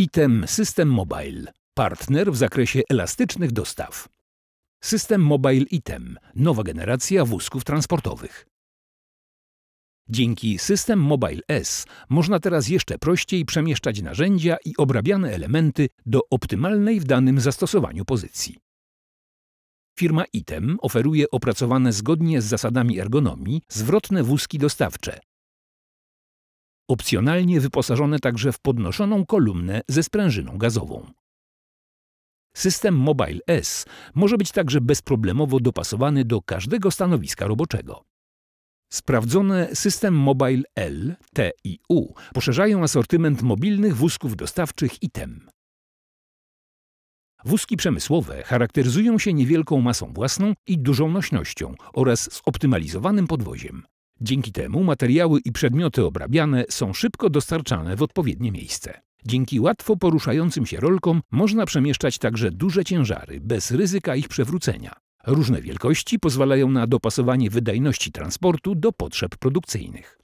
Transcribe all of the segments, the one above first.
ITEM System Mobile. Partner w zakresie elastycznych dostaw. System Mobile ITEM. Nowa generacja wózków transportowych. Dzięki System Mobile S można teraz jeszcze prościej przemieszczać narzędzia i obrabiane elementy do optymalnej w danym zastosowaniu pozycji. Firma ITEM oferuje opracowane zgodnie z zasadami ergonomii zwrotne wózki dostawcze, opcjonalnie wyposażone także w podnoszoną kolumnę ze sprężyną gazową. System Mobile S może być także bezproblemowo dopasowany do każdego stanowiska roboczego. Sprawdzone System Mobile L, T i U poszerzają asortyment mobilnych wózków dostawczych ITEM. Wózki przemysłowe charakteryzują się niewielką masą własną i dużą nośnością oraz zoptymalizowanym podwoziem. Dzięki temu materiały i przedmioty obrabiane są szybko dostarczane w odpowiednie miejsce. Dzięki łatwo poruszającym się rolkom można przemieszczać także duże ciężary bez ryzyka ich przewrócenia. Różne wielkości pozwalają na dopasowanie wydajności transportu do potrzeb produkcyjnych.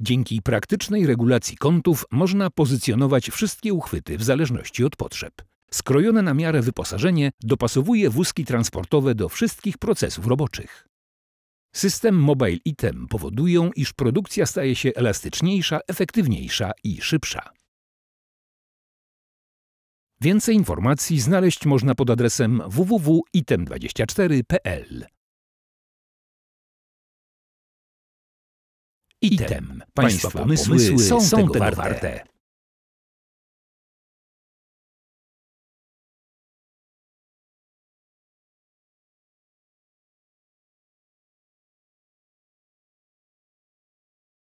Dzięki praktycznej regulacji kątów można pozycjonować wszystkie uchwyty w zależności od potrzeb. Skrojone na miarę wyposażenie dopasowuje wózki transportowe do wszystkich procesów roboczych. System Mobile Item powodują, iż produkcja staje się elastyczniejsza, efektywniejsza i szybsza. Więcej informacji znaleźć można pod adresem www.item24.pl. Item. Państwa pomysły, są, są tego warte.